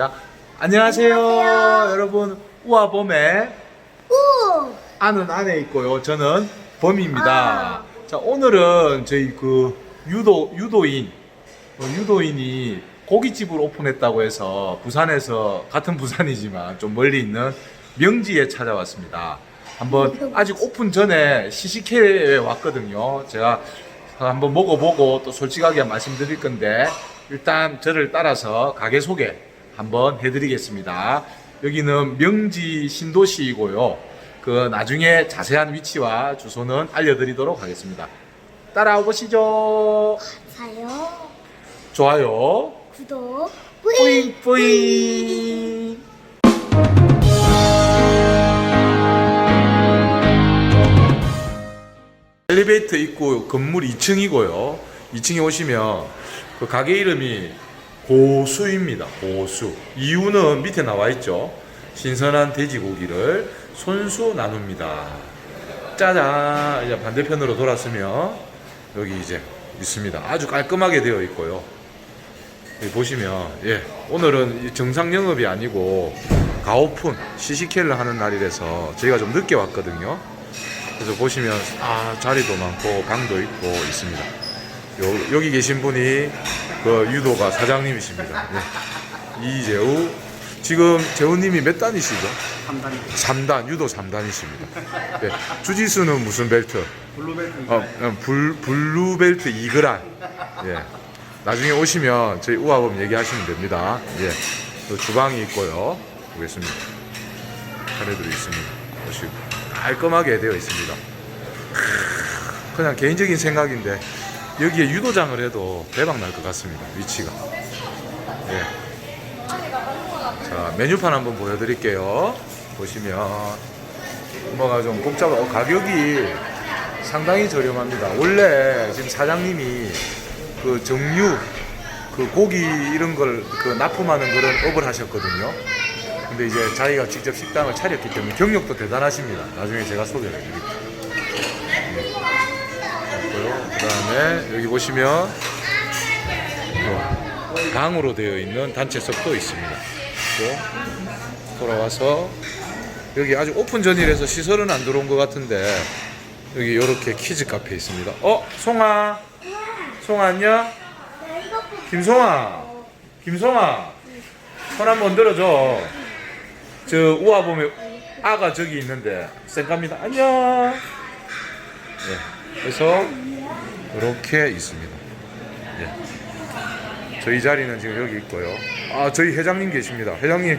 자, 안녕하세요. 여러분 우아범의 우! 아는 안에 있고요. 저는 범입니다. 아. 자 오늘은 저희 그 유도 유도인 어, 유도인이 고깃집을 오픈했다고 해서 부산에서 같은 부산이지만 좀 멀리 있는 명지에 찾아왔습니다. 한번 아직 오픈 전에 시식회에 왔거든요. 제가 한번 먹어보고 또 솔직하게 말씀드릴 건데 일단 저를 따라서 가게 소개 한번 해드리겠습니다. 여기는 명지 신도시이고요. 그 나중에 자세한 위치와 주소는 알려드리도록 하겠습니다. 따라와 보시죠. 사요, 좋아요. 구독, 뿌잉 뿌잉. 엘리베이터 있고 건물 2층이고요. 2층에 오시면 그 가게 이름이 고수입니다. 고수. 이유는 밑에 나와 있죠. 신선한 돼지고기를 손수 나눕니다. 짜잔. 이제 반대편으로 돌았으면 여기 이제 있습니다. 아주 깔끔하게 되어 있고요. 보시면 예 오늘은 이 정상 영업이 아니고 가오픈 시식회를 하는 날이라서 저희가 좀 늦게 왔거든요. 그래서 보시면 아 자리도 많고 방도 있고 있습니다. 요, 여기 계신 분이 그 유도가 사장님이십니다. 예. 이재우 지금 재우님이 몇 단이시죠? 3단입니다. 3단 유도 3단이십니다. 예. 주짓수는 무슨 벨트? 블루벨트 어, 어, 불, 블루벨트 이그란. 예. 나중에 오시면 저희 우아범 얘기하시면 됩니다. 예. 또 주방이 있고요. 보겠습니다. 카레들이 있습니다. 보시고. 깔끔하게 되어 있습니다. 그냥 개인적인 생각인데 여기에 유도장을 해도 대박 날 것 같습니다. 위치가. 예. 자, 메뉴판 한번 보여드릴게요. 보시면 뭐가 좀 복잡하 어, 가격이 상당히 저렴합니다. 원래 지금 사장님이 그 정유, 그 고기 이런 걸 그 납품하는 그런 업을 하셨거든요. 근데 이제 자기가 직접 식당을 차렸기 때문에 경력도 대단하십니다. 나중에 제가 소개를 해드릴게요. 그 다음에 여기 보시면 또 방으로 되어 있는 단체석도 있습니다. 또 돌아와서 여기 아직 오픈 전이라서 시설은 안 들어온 것 같은데 여기 이렇게 키즈 카페 있습니다. 어, 송아, 송아 안녕. 김송아, 김송아, 손 한번 들어줘. 저 우와 보면 아가 저기 있는데 쌩갑니다. 안녕. 네, 그래서 이렇게 있습니다. 예. 저희 자리는 지금 여기 있고요. 아, 저희 회장님 계십니다. 회장님,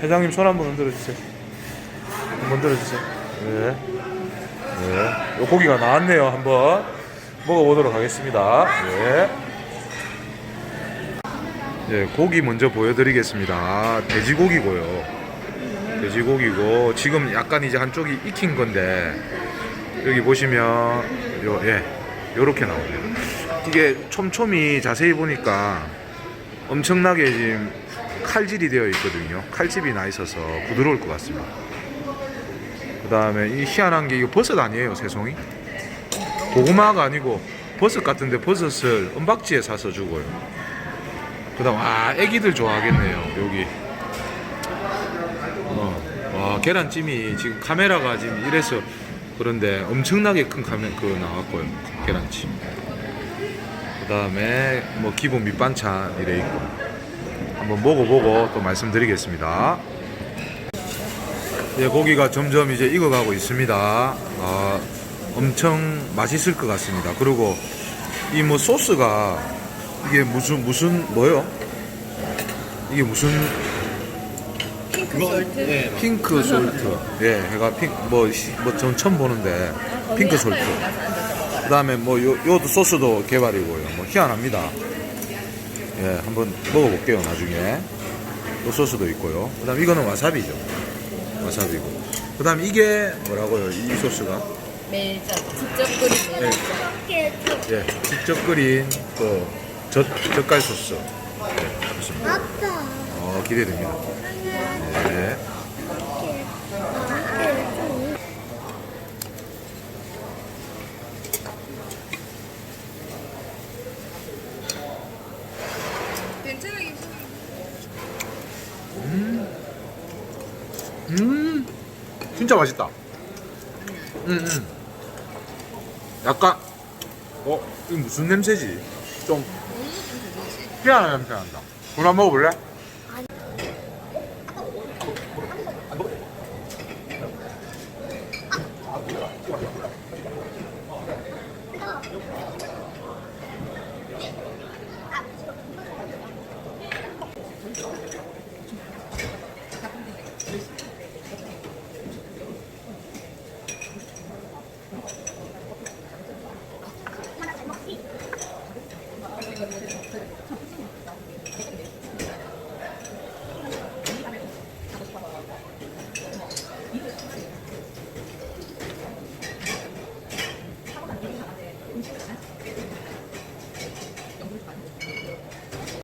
회장님 손 한번 흔들어 주세요. 한번 들어 주세요. 네. 네. 요 고기가 나왔네요. 한번 먹어보도록 하겠습니다. 네. 네, 고기 먼저 보여드리겠습니다. 돼지고기고요. 돼지고기고 지금 약간 이제 한쪽이 익힌 건데 여기 보시면 요 예, 요렇게 나옵니다. 이게 촘촘히 자세히 보니까 엄청나게 지금 칼질이 되어 있거든요. 칼집이 나 있어서 부드러울 것 같습니다. 그 다음에 이 희한한 게 이거 버섯 아니에요, 새송이? 고구마가 아니고 버섯 같은데 버섯을 은박지에 사서 주고요. 그 다음, 아, 애기들 좋아하겠네요, 여기. 어, 와, 계란찜이 지금 카메라가 지금 이래서 그런데 엄청나게 큰 카메, 그 나왔고요, 계란찜. 그 다음에 뭐 기본 밑반찬 이래 있고. 한번 먹어보고 또 말씀드리겠습니다. 예, 고기가 점점 이제 익어가고 있습니다. 아, 엄청 맛있을 것 같습니다. 그리고 이 뭐 소스가 이게 무슨 무슨 뭐요? 이게 무슨 네. 핑크 솔트. 예, 해가 핑 뭐뭐전 처음 보는데 핑크 솔트. 그 다음에 뭐 요 요도 소스도 개발이고요. 뭐 희한합니다. 예, 한번 먹어볼게요 나중에. 요 소스도 있고요. 그 다음 이거는 와사비죠. 와사비고. 그 다음 이게 뭐라고요? 이 소스가? 매장 직접 끓인 매장 예, 직접 끓인 그 젓, 젓갈 소스. 예, 좋습니다. 아빠. 어, 기대됩니다. 네. 괜찮아 음, 진짜 맛있다. 음, 음. 약간, 어, 이 무슨 냄새지? 좀 희한한 냄새 난다. 그럼 한번 먹어볼래?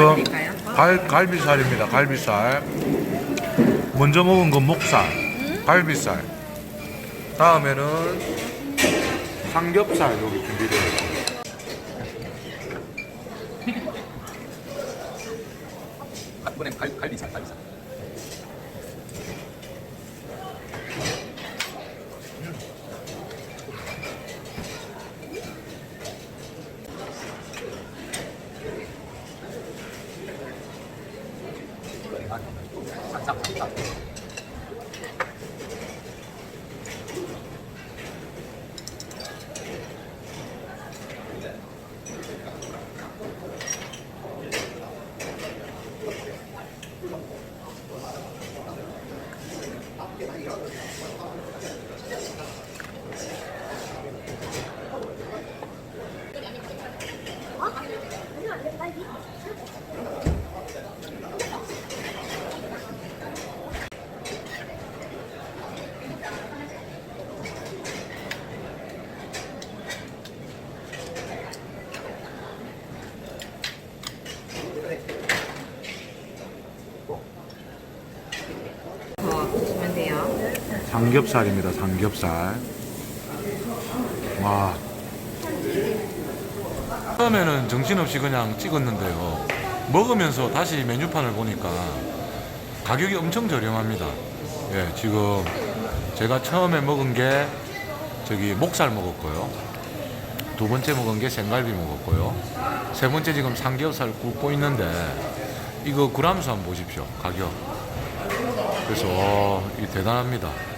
이거 갈, 갈비살입니다. 갈비살. 먼저 먹은 건 목살, 갈비살. 다음에는 삼겹살 여기 준비되어. 이번 삼겹살입니다. 삼겹살. 와. 처음에는 정신없이 그냥 찍었는데요. 먹으면서 다시 메뉴판을 보니까 가격이 엄청 저렴합니다. 예, 지금 제가 처음에 먹은 게 저기 목살 먹었고요. 두 번째 먹은 게 생갈비 먹었고요. 세 번째 지금 삼겹살 굽고 있는데 이거 그람수 한번 보십시오. 가격. 그래서 와, 이 대단합니다.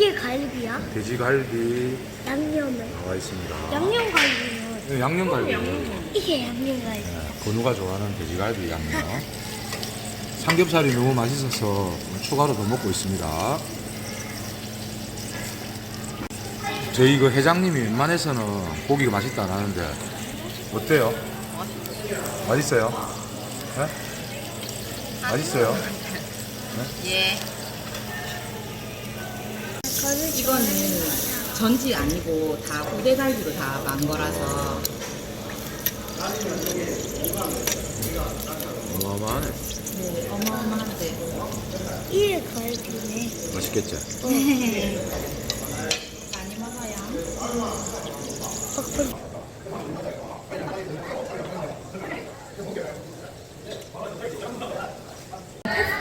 이게 갈비야? 돼지갈비 양념은? 나와 있습니다. 양념 갈비는 네, 양념갈비. 이게 양념 갈비. 건우가 좋아하는 돼지갈비 양념. 삼겹살이 너무 맛있어서 추가로 더 먹고 있습니다. 저희 그 회장님이 웬만해서는 고기가 맛있다 안 하는데 어때요? 맛있어요? 네? 맛있어요? 예. 이거는 전지 아니고 다 후대갈비로 다 만 거라서 어마어마하네. 네, 어마어마한데. 이게 갈비네. 맛있겠지? 많이 먹어요. 어, 그럼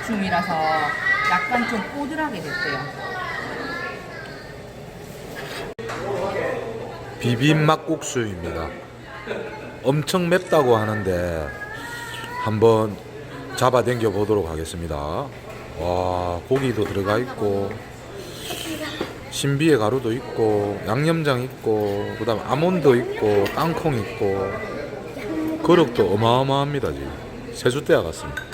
중이라서 약간 좀 뽀들하게 됐어요. 비빔 막국수입니다. 엄청 맵다고 하는데 한번 잡아 당겨 보도록 하겠습니다. 와 고기도 들어가 있고 신비의 가루도 있고 양념장 있고 그다음 아몬드 있고 땅콩 있고 그릇도 어마어마합니다 지금 세숫대야 같습니다.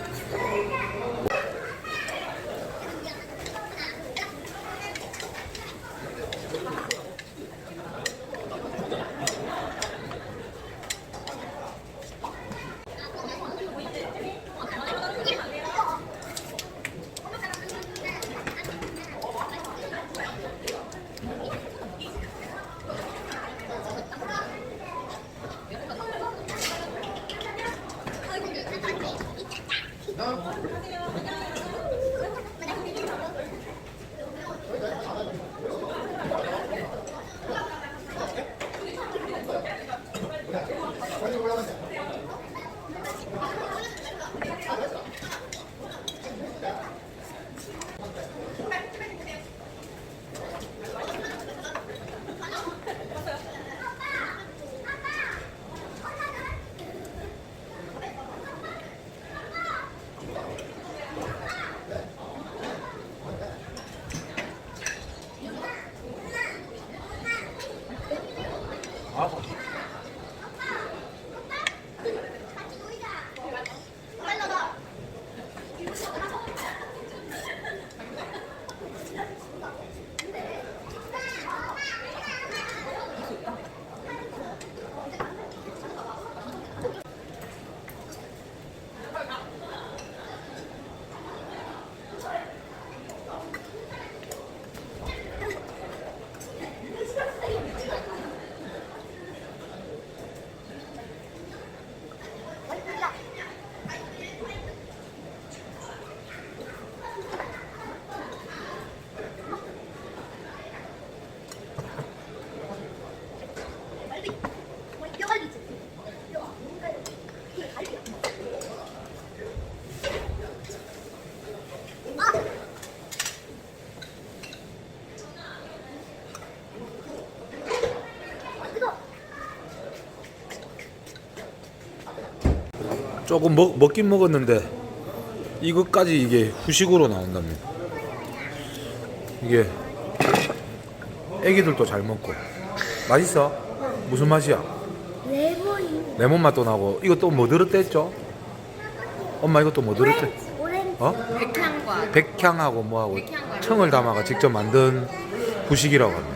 조금 먹, 먹긴 먹었는데 이것까지 이게 후식으로 나온답니다. 이게 애기들도 잘 먹고 맛있어? 무슨 맛이야? 레몬이 레몬 맛도 나고 이거 또 뭐 들었댔죠? 엄마 이거 또뭐 들었대? 오렌지 어? 백향과 백향하고 뭐하고 백향과 청을 담아가 직접 만든 후식이라고 합니다.